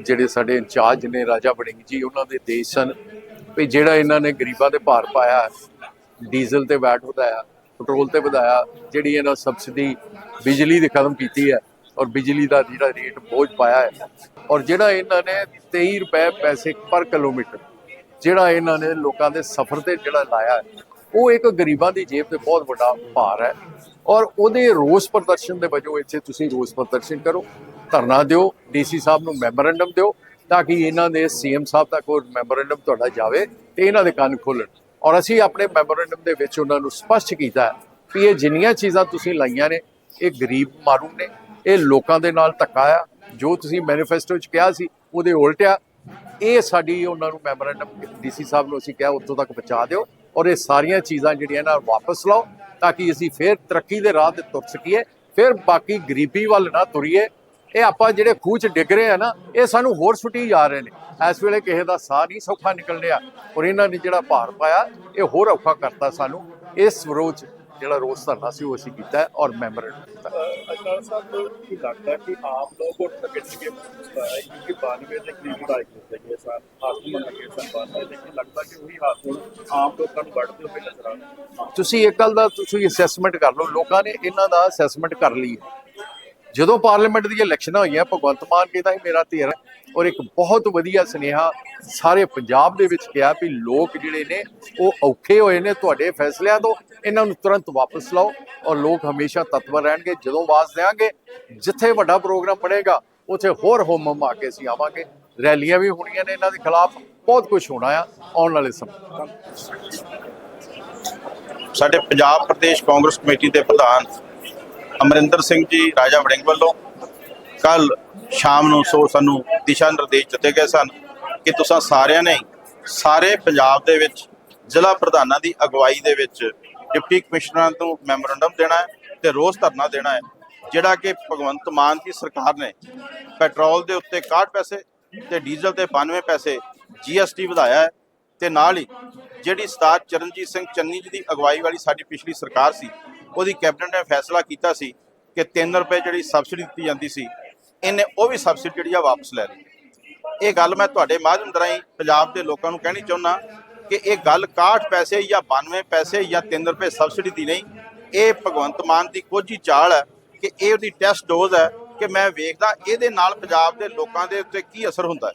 ਜਿਹੜੇ ਸਾਡੇ ਇੰਚਾਰਜ ਨੇ ਰਾਜਾ ਵੜਿੰਗ ਜੀ ਉਹਨਾਂ ਦੇ ਦੇਸ਼ ਸਨ। ਵੀ ਜਿਹੜਾ ਇਹਨਾਂ ਨੇ ਗਰੀਬਾਂ ਦੇ ਭਾਰ ਪਾਇਆ ਡੀਜ਼ਲ ਤੇ ਵੈਟ ਵਧਾਇਆ ਪੈਟਰੋਲ ਤੇ ਵਧਾਇਆ ਜਿਹੜੀ ਇਹਨਾਂ ਸਬਸਿਡੀ ਬਿਜਲੀ ਦੀ ਖਤਮ ਕੀਤੀ ਹੈ ਔਰ ਬਿਜਲੀ ਦਾ ਜਿਹੜਾ ਰੇਟ ਬੋਝ ਪਾਇਆ ਹੈ। ਔਰ ਜਿਹੜਾ ਇਹਨਾਂ ਨੇ 23 ਰੁਪਏ ਪੈਸੇ ਪਰ ਕਿਲੋਮੀਟਰ ਜਿਹੜਾ ਇਹਨਾਂ ਨੇ ਲੋਕਾਂ ਦੇ ਸਫ਼ਰ ਤੇ ਜਿਹੜਾ ਲਾਇਆ ਹੈ, ਉਹ ਇੱਕ ਗਰੀਬਾਂ ਦੀ ਜੇਬ ਤੇ ਬਹੁਤ ਵੱਡਾ ਭਾਰ ਹੈ। ਔਰ ਉਹਦੇ ਰੋਸ ਪ੍ਰਦਰਸ਼ਨ ਦੇ ਵਜੋਂ ਇੱਥੇ ਤੁਸੀਂ ਰੋਸ ਪ੍ਰਦਰਸ਼ਨ ਕਰੋ। ਧਰਨਾ ਦਿਓ, ਡੀਸੀ ਸਾਹਿਬ ਨੂੰ ਮੈਮੋਰੈਂਡਮ ਦਿਓ, ਤਾਂ ਕਿ ਇਹਨਾਂ ਦੇ ਸੀਐਮ ਸਾਹਿਬ ਤੱਕ ਉਹ ਮੈਮੋਰੈਂਡਮ ਤੁਹਾਡਾ ਜਾਵੇ ਤੇ ਇਹਨਾਂ ਦੇ ਕੰਨ ਖੋਲਣ। ਔਰ ਅਸੀਂ ਆਪਣੇ ਮੈਮੋਰੈਂਡਮ ਦੇ ਵਿੱਚ ਉਹਨਾਂ ਨੂੰ ਸਪਸ਼ਟ ਕੀਤਾ ਹੈ ਕਿ ਇਹ ਜਿੰਨੀਆਂ ਚੀਜ਼ਾਂ ਤੁਸੀਂ ਲਾਈਆਂ ਨੇ, ਇਹ ਗਰੀਬ ਮਾਰੂ ਨੇ, ਇਹ ਲੋਕਾਂ ਦੇ ਨਾਲ ਧੱਕਾ ਆ, ਜੋ ਤੁਸੀਂ ਮੈਨੀਫੈਸਟੋ 'ਚ ਕਿਹਾ ਸੀ, ਉਹਦੇ ਉਲਟਿਆ ਇਹ ਸਾਡੀ ਉਹਨਾਂ ਨੂੰ ਮੈਮੋਰੈਂਡਮ ਡੀਸੀ ਸਾਹਿਬ ਨੂੰ ਅਸੀਂ ਕਿਹਾ, ਉੱਥੋਂ ਤੱਕ ਪਹੁੰਚਾ ਦਿਓ ਔਰ ਇਹ ਸਾਰੀਆਂ ਚੀਜ਼ਾਂ ਜਿਹੜੀਆਂ ਨਾ ਵਾਪਸ ਲਓ, ਤਾਂ ਕਿ ਅਸੀਂ ਫੇਰ ਤਰੱਕੀ ਦੇ ਰਾਹ ਤੇ ਤੁਰ ਸਕੀਏ, ਫਿਰ ਬਾਕੀ ਗਰੀਬੀ ਵੱਲ ਨਾ ਤੁਰੀਏ। ਇਹ ਆਪਾਂ ਜਿਹੜੇ ਖੂਹ 'ਚ ਡਿੱਗ ਰਹੇ ਆ ਨਾ ਇਹ ਸਾਨੂੰ ਹੋਰ ਸੁੱਟੀ ਜਾ ਰਹੇ ਨੇ। ਇਸ ਵੇਲੇ ਕਿਸੇ ਦਾ ਸਾਹ ਨਹੀਂ ਸੌਖਾ ਨਿਕਲ ਰਿਹਾ ਔਰ ਇਹਨਾਂ ਨੇ ਜਿਹੜਾ ਭਾਰ ਪਾਇਆ ਇਹ ਹੋਰ ਔਖਾ ਕਰਤਾ ਸਾਨੂੰ। ਇਸ ਵਿਰੋਧ ਜਿਹੜਾ ਰੋਸ ਧਰਨਾ ਸੀ ਉਹ ਅਸੀਂ ਕੀਤਾ ਔਰ ਦਿੱਤਾ ਅਜਨਾਲ ਸਾਹਿਬ ਕੀ ਲੱਗਦਾ ਕਿ ਆਮ ਲੋਕ ਵੋਟ ਲੱਗਣਗੇ ਹੈ ਕਿਉਂਕਿ 92 ਦੇ ਕਰੀਬ ਵਿਧਾਇਕ ਦਿੱਤੇ ਗਏ ਸਨ ਹਾਸਮ ਲੱਗੇ ਸਨ ਬਾਅਦ ਲੇਕਿਨ ਲੱਗਦਾ ਕਿ ਉਹੀ ਹਾਸ ਹੁਣ ਆਮ ਲੋਕਾਂ ਨੂੰ ਵੱਢਦੇ ਹੋਏ ਨਜ਼ਰ ਆ ਰਹੇ ਨੇ। ਤੁਸੀਂ ਇੱਕ ਗੱਲ ਦਾ ਤੁਸੀਂ ਅਸੈਸਮੈਂਟ ਕਰ ਲਓ ਲੋਕਾਂ ਨੇ ਇਹਨਾਂ ਦਾ ਅਸੈਸਮੈਂਟ ਕਰ ਲਈ ਹੈ। ਜਦੋਂ ਪਾਰਲੀਮੈਂਟ ਦੀਆਂ ਇਲੈਕਸ਼ਨਾਂ ਹੋਈਆਂ, ਭਗਵੰਤ ਮਾਨ ਕਹਿੰਦਾ ਸੀ ਮੇਰਾ ਧੀਰ ਔਰ ਇੱਕ ਬਹੁਤ ਵਧੀਆ ਸੁਨੇਹਾ ਸਾਰੇ ਪੰਜਾਬ ਦੇ ਵਿੱਚ ਗਿਆ ਵੀ ਲੋਕ ਜਿਹੜੇ ਨੇ, ਉਹ ਔਖੇ ਹੋਏ ਨੇ ਤੁਹਾਡੇ ਫੈਸਲਿਆਂ ਤੋਂ, ਇਹਨਾਂ ਨੂੰ ਤੁਰੰਤ ਵਾਪਸ ਲਓ ਔਰ ਲੋਕ ਹਮੇਸ਼ਾ ਤਤਪਰ ਰਹਿਣਗੇ, ਜਦੋਂ ਆਵਾਜ਼ ਦੇਵਾਂਗੇ, ਜਿੱਥੇ ਵੱਡਾ ਪ੍ਰੋਗਰਾਮ ਬਣੇਗਾ, ਉੱਥੇ ਹੋਰ ਹੋਮ ਹਮ ਆ ਕੇ ਅਸੀਂ ਆਵਾਂਗੇ। ਰੈਲੀਆਂ ਵੀ ਹੋਣੀਆਂ ਨੇ ਇਹਨਾਂ ਦੇ ਖਿਲਾਫ, ਬਹੁਤ ਕੁਝ ਹੋਣਾ ਆ, ਆਉਣ ਵਾਲੇ ਸਮੇਂ। ਸਾਡੇ ਪੰਜਾਬ ਪ੍ਰਦੇਸ਼ ਕਾਂਗਰਸ ਕਮੇਟੀ ਦੇ ਪ੍ਰਧਾਨ ਅਮਰਿੰਦਰ ਸਿੰਘ ਜੀ, ਰਾਜਾ ਵੜਿੰਗ ਵੱਲੋਂ ਕੱਲ ਸ਼ਾਮ ਨੂੰ ਸੋ ਸਾਨੂੰ ਦਿਸ਼ਾ ਨਿਰਦੇਸ਼ ਦਿੱਤੇ ਗਏ ਸਨ ਕਿ ਤੁਸੀਂ ਸਾਰਿਆਂ ਨੇ ਸਾਰੇ ਪੰਜਾਬ ਦੇ ਵਿੱਚ ਜ਼ਿਲ੍ਹਾ ਪ੍ਰਧਾਨਾਂ ਦੀ ਅਗਵਾਈ ਦੇ ਵਿੱਚ ਡਿਪਟੀ ਕਮਿਸ਼ਨਰਾਂ ਨੂੰ ਮੈਮੋਰੰਡਮ ਦੇਣਾ ਹੈ ਤੇ ਰੋਸ ਧਰਨਾ ਦੇਣਾ ਹੈ, ਜਿਹੜਾ ਕਿ ਭਗਵੰਤ ਮਾਨ ਦੀ ਸਰਕਾਰ ਨੇ ਪੈਟਰੋਲ ਦੇ ਉੱਤੇ 61 ਪੈਸੇ ਤੇ ਡੀਜ਼ਲ ਤੇ 92 ਪੈਸੇ ਜੀਐਸਟੀ ਵਧਾਇਆ ਹੈ ਤੇ ਨਾਲ ਹੀ ਜਿਹੜੀ ਸਰਦਾਰ ਚਰਨਜੀਤ ਸਿੰਘ ਚੰਨੀ ਜੀ ਦੀ ਅਗਵਾਈ ਵਾਲੀ ਸਾਡੀ ਪਿਛਲੀ ਸਰਕਾਰ ਸੀ ਉਹਦੀ ਕੈਬਨਿਟ ਨੇ ਫੈਸਲਾ ਕੀਤਾ ਸੀ ਕਿ 3 ਰੁਪਏ ਜਿਹੜੀ ਸਬਸਿਡੀ ਦਿੱਤੀ ਜਾਂਦੀ ਸੀ, ਇਹਨੇ ਉਹ ਵੀ ਸਬਸਿਡੀ ਜਿਹੜੀ ਆ ਵਾਪਸ ਲੈ ਲਈ। ਇਹ ਗੱਲ ਮੈਂ ਤੁਹਾਡੇ ਮਾਧਿਅਮ ਰਾਹੀਂ ਪੰਜਾਬ ਦੇ ਲੋਕਾਂ ਨੂੰ ਕਹਿਣੀ ਚਾਹੁੰਦਾ ਕਿ ਇਹ ਗੱਲ 61 ਪੈਸੇ ਜਾਂ 92 ਪੈਸੇ ਜਾਂ 3 ਰੁਪਏ ਸਬਸਿਡੀ ਦੀ ਨਹੀਂ, ਇਹ ਭਗਵੰਤ ਮਾਨ ਦੀ ਕੋਝੀ ਚਾਲ ਹੈ ਕਿ ਇਹ ਉਹਦੀ ਟੈਸਟ ਡੋਜ਼ ਹੈ ਕਿ ਮੈਂ ਵੇਖਦਾ ਇਹਦੇ ਨਾਲ ਪੰਜਾਬ ਦੇ ਲੋਕਾਂ ਦੇ ਉੱਤੇ ਕੀ ਅਸਰ ਹੁੰਦਾ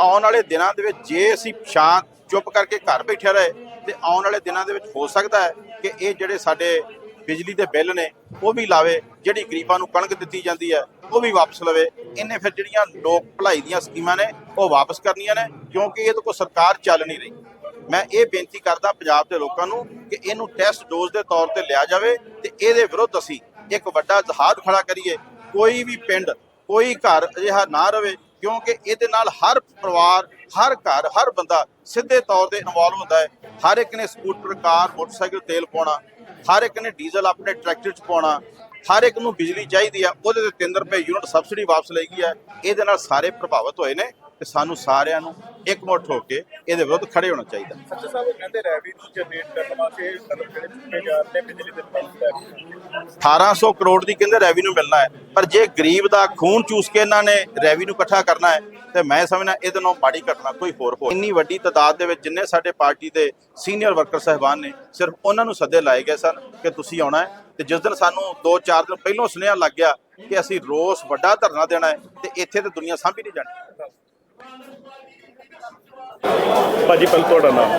ਆਉਣ ਵਾਲੇ ਦਿਨਾਂ ਦੇ ਵਿੱਚ ਜੇ ਅਸੀਂ ਸ਼ਾਂਤ, ਚੁੱਪ ਕਰਕੇ ਘਰ ਬੈਠੇ ਰਹੇ ਤੇ ਆਉਣ ਵਾਲੇ ਦਿਨਾਂ ਦੇ ਵਿੱਚ ਹੋ ਸਕਦਾ ਹੈ ਕਿ ਇਹ ਜਿਹੜੇ ਸਾਡੇ ਬਿਜਲੀ ਦੇ ਬਿੱਲ ਨੇ, ਉਹ ਵੀ ਲਾਵੇ, ਜਿਹੜੀ ਗਰੀਬਾਂ ਨੂੰ ਕਣਕ ਦਿੱਤੀ ਜਾਂਦੀ ਹੈ, ਉਹ ਵੀ ਵਾਪਸ ਲਵੇ। ਇਹਨੇ ਫਿਰ ਜਿਹੜੀਆਂ ਲੋਕ ਭਲਾਈ ਦੀਆਂ ਸਕੀਮਾਂ ਨੇ, ਉਹ ਵਾਪਸ ਕਰਨੀਆਂ ਨੇ, ਕਿਉਂਕਿ ਇਹ ਤਾਂ ਕੋਈ ਸਰਕਾਰ ਚੱਲ ਨਹੀਂ ਰਹੀ। ਮੈਂ ਇਹ ਬੇਨਤੀ ਕਰਦਾ ਪੰਜਾਬ ਦੇ ਲੋਕਾਂ ਨੂੰ ਕਿ ਇਹਨੂੰ ਟੈਸਟ ਡੋਜ਼ ਦੇ ਤੌਰ ਤੇ ਲਿਆ ਜਾਵੇ ਤੇ ਇਹਦੇ ਵਿਰੁੱਧ ਅਸੀਂ ਇੱਕ ਵੱਡਾ ਜਹਾਦ ਖੜਾ ਕਰੀਏ। ਕੋਈ ਵੀ ਪਿੰਡ, ਕੋਈ ਘਰ ਅਜਿਹਾ ਨਾ ਰਵੇ ਕਿਉਂਕਿ ਇਹਦੇ ਨਾਲ ਹਰ ਪਰਿਵਾਰ, ਹਰ ਘਰ, ਹਰ ਬੰਦਾ ਸਿੱਧੇ ਤੌਰ ਤੇ ਇਨਵੋਲਵ ਹੁੰਦਾ ਹੈ। ਹਰ ਇੱਕ ਨੇ ਸਕੂਟਰ, ਕਾਰ, ਮੋਟਰਸਾਈਕਲ ਤੇਲ ਪਾਉਣਾ, ਹਰ ਇੱਕ ਨੇ ਡੀਜ਼ਲ ਆਪਣੇ ਟਰੈਕਟਰ 'ਚ ਪਾਉਣਾ, ਹਰ ਇੱਕ ਨੂੰ ਬਿਜਲੀ ਚਾਹੀਦੀ ਆ, ਉਹਦੇ ਤੇ 3 ਰੁਪਏ ਯੂਨਿਟ ਸਬਸਿਡੀ ਵਾਪਸ ਲਈ ਗਈ ਹੈ। ਇਹਦੇ ਨਾਲ ਸਾਰੇ ਪ੍ਰਭਾਵਿਤ ਹੋਏ ਨੇ। ਤੇ ਸਾਨੂੰ ਸਾਰਿਆਂ ਨੂੰ ਇਕਮੁੱਠ ਹੋ ਕੇ ਇਹਦੇ ਵਿਰੁੱਧ ਖੜੇ ਹੋਣਾ ਚਾਹੀਦਾ। ਸੱਚੇ ਸਾਹਿਬ ਉਹ ਕਹਿੰਦੇ ਰੈਵਨਿਊ ਜਨਰੇਟ ਕਰਨ ਵਾਸਤੇ ਕਦਮ ਜਿਹੜੇ ਚੁੱਕੇ ਜਾ ਰਹੇ ਨੇ ਬਿਜਲੀ ਦੇ ਬਿੱਲ ਲੈ ਕੇ 1800 ਕਰੋੜ ਦੀ ਕਹਿੰਦੇ ਰੈਵਨਿਊ ਮਿਲਣਾ ਹੈ। ਪਰ ਜੇ ਗਰੀਬ ਦਾ ਖੂਨ ਚੂਸ ਕੇ ਇਹਨਾਂ ਨੇ ਰੈਵਨਿਊ ਇਕੱਠਾ ਕਰਨਾ ਹੈ ਤੇ ਮੈਂ ਸਮਝਣਾ ਇਹਦੇ ਨਾਲੋਂ ਮਾੜੀ ਘਟਨਾ ਕੋਈ ਹੋਰ ਹੋ ਇੰਨੀ ਵੱਡੀ ਤਾਦਾਦ ਦੇ ਵਿੱਚ ਜਿੰਨੇ ਸਾਡੇ ਪਾਰਟੀ ਦੇ ਸੀਨੀਅਰ ਵਰਕਰ ਸਹਿਬਾਨ ਨੇ ਸਿਰਫ ਉਹਨਾਂ ਨੂੰ ਸੱਦੇ ਲਾਏ ਗਏ ਸਨ ਕਿ ਤੁਸੀਂ ਆਉਣਾ ਹੈ। ਤੇ ਜਿਸ ਦਿਨ ਸਾਨੂੰ 2-4 ਦਿਨ ਪਹਿਲਾਂ ਸੁਨੇਹਾ ਲੱਗ ਗਿਆ ਕਿ ਅਸੀਂ ਰੋਸ ਵੱਡਾ ਧਰਨਾ ਦੇਣਾ ਹੈ ਤੇ ਇੱਥੇ ਤੇ ਦੁਨੀਆ ਸਾਂਭੀ ਨਹੀਂ ਜਾਣੀ। ਭਾਜੀ ਪਹਿਲਾਂ ਤੁਹਾਡਾ ਨਾਮ?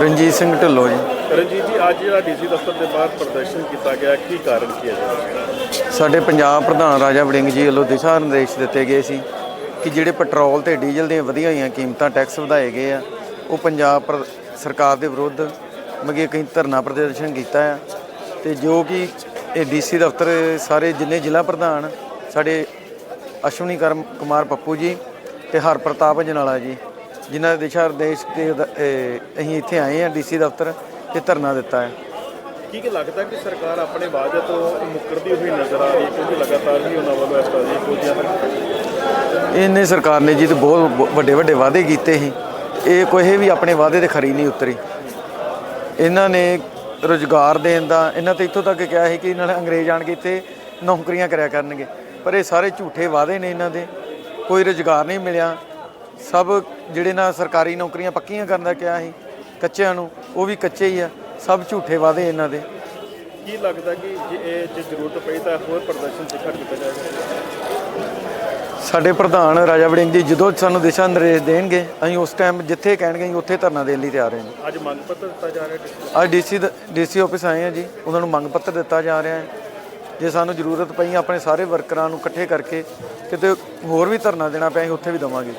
ਰਣਜੀਤ ਸਿੰਘ ਢਿੱਲੋਂ ਜੀ। ਰਣਜੀਤ ਜੀ ਅੱਜ ਜਿਹੜਾ ਡੀਸੀ ਦਫ਼ਤਰ ਦੇ ਬਾਹਰ ਪ੍ਰਦਰਸ਼ਨ ਕੀਤਾ ਗਿਆ ਕੀ ਕਾਰਨ ਕੀ ਹੈ ਸਾਡੇ ਪੰਜਾਬ ਪ੍ਰਧਾਨ ਰਾਜਾ ਵੜਿੰਗ ਜੀ ਵੱਲੋਂ ਦਿਸ਼ਾ ਨਿਰਦੇਸ਼ ਦਿੱਤੇ ਗਏ ਸੀ ਕਿ ਜਿਹੜੇ ਪੈਟਰੋਲ ਤੇ ਡੀਜ਼ਲ ਦੀਆਂ ਵਧੀਆਂ ਹੋਈਆਂ ਕੀਮਤਾਂ ਟੈਕਸ ਵਧਾਏ ਗਏ ਆ ਉਹ ਪੰਜਾਬ ਸਰਕਾਰ ਦੇ ਵਿਰੁੱਧ ਮਗੇ ਕਈ ਧਰਨਾ ਪ੍ਰਦਰਸ਼ਨ ਕੀਤਾ ਆ ਤੇ ਜੋ ਕਿ ਇਹ ਡੀਸੀ ਦਫ਼ਤਰ ਸਾਰੇ ਜਿੰਨੇ ਜ਼ਿਲ੍ਹਾ ਪ੍ਰਧਾਨ ਸਾਡੇ ਅਸ਼ਵਨੀ ਕਰਮ ਕੁਮਾਰ ਪੱਪੂ ਜੀ ਤੇ ਹਰ ਪ੍ਰਤਾਪ ਜਨਾਲਾ ਜੀ ਜਿਨ੍ਹਾਂ ਦੇ ਦਿਸ਼ਾ ਨਿਰਦੇਸ਼ ਤੇ ਅਸੀਂ ਇੱਥੇ ਆਏ ਆ ਡੀਸੀ ਦਫ਼ਤਰ ਤੇ ਧਰਨਾ ਦਿੱਤਾ ਹੈ। ਕੀ ਕਿ ਲੱਗਦਾ ਕਿ ਸਰਕਾਰ ਆਪਣੇ ਵਾਅਦੇ ਤੋਂ ਮੁੱਕਰਦੀ ਹੋਈ ਨਜ਼ਰ ਆ ਰਹੀ ਕਿਉਂਕਿ ਲਗਾਤਾਰ ਹੀ ਉਹਨਾਂ ਵੱਲੋਂ ਇਸ ਤਰ੍ਹਾਂ ਦੀ ਹਰਕਤਾਂ ਇਹਨੇ ਸਰਕਾਰ ਨੇ ਜੀ ਤੇ ਬਹੁਤ ਵੱਡੇ ਵੱਡੇ ਵਾਅਦੇ ਕੀਤੇ ਸੀ। ਇਹ ਕੋਈ ਵੀ ਆਪਣੇ ਵਾਅਦੇ ਤੇ ਖਰੀ ਨਹੀਂ ਉਤਰੀ। ਇਹਨਾਂ ਨੇ ਰੋਜ਼ਗਾਰ ਦੇਣ ਦਾ ਇਹਨਾਂ ਤੇ ਇੱਥੋਂ ਤੱਕ ਕਿਹਾ ਸੀ ਕਿ ਇਹਨਾਂ ਨੇ ਅੰਗਰੇਜ਼ ਆਣ ਕੇ ਇੱਥੇ ਨੌਕਰੀਆਂ ਕਰਿਆ ਕਰਨਗੇ। ਪਰ ਇਹ ਸਾਰੇ ਝੂਠੇ ਵਾਅਦੇ ਨੇ ਇਹਨਾਂ ਦੇ। ਕੋਈ ਰੁਜ਼ਗਾਰ ਨਹੀਂ ਮਿਲਿਆ। ਸਭ ਜਿਹੜੇ ਨਾ ਸਰਕਾਰੀ ਨੌਕਰੀਆਂ ਪੱਕੀਆਂ ਕਰਨ ਦਾ ਕਿਹਾ ਸੀ ਕੱਚਿਆਂ ਨੂੰ ਉਹ ਵੀ ਕੱਚੇ ਹੀ ਆ। ਸਭ ਝੂਠੇ ਵਾਅਦੇ ਇਹਨਾਂ ਦੇ। ਕੀ ਲੱਗਦਾ ਕਿ ਜੇ ਇਹ ਜੇ ਜ਼ਰੂਰਤ ਪਈ ਤਾਂ ਹੋਰ ਪ੍ਰਦਰਸ਼ਨ ਤਿੱਖਾ ਕੀਤਾ ਜਾਏਗਾ ਸਾਡੇ ਪ੍ਰਧਾਨ ਰਾਜਾ ਵੜਿੰਗ ਜੀ ਜਦੋਂ ਸਾਨੂੰ ਦਿਸ਼ਾ ਨਿਰਦੇਸ਼ ਦੇਣਗੇ ਅਸੀਂ ਉਸ ਟਾਈਮ ਜਿੱਥੇ ਕਹਿਣਗੇ ਅਸੀਂ ਉੱਥੇ ਧਰਨਾ ਦੇਣ ਲਈ ਤਿਆਰ ਹਾਂ ਅੱਜ ਮੰਗ ਪੱਤਰ ਦਿੱਤਾ ਜਾ ਰਿਹਾ ਹੈ ਅੱਜ ਡੀਸੀ ਡੀਸੀ ਆਫਿਸ ਆਏ ਆ ਜੀ ਉਹਨਾਂ ਨੂੰ ਮੰਗ ਪੱਤਰ ਦਿੱਤਾ ਜਾ ਰਿਹਾ ਹੈ। ਜੇ ਸਾਨੂੰ ਜ਼ਰੂਰਤ ਪਈ, ਆਪਣੇ ਸਾਰੇ ਵਰਕਰਾਂ ਨੂੰ ਇਕੱਠੇ ਕਰਕੇ ਕਿਤੇ ਹੋਰ ਵੀ ਧਰਨਾ ਦੇਣਾ ਪਿਆ, ਅਸੀਂ ਉੱਥੇ ਵੀ ਦੇਵਾਂਗੇ।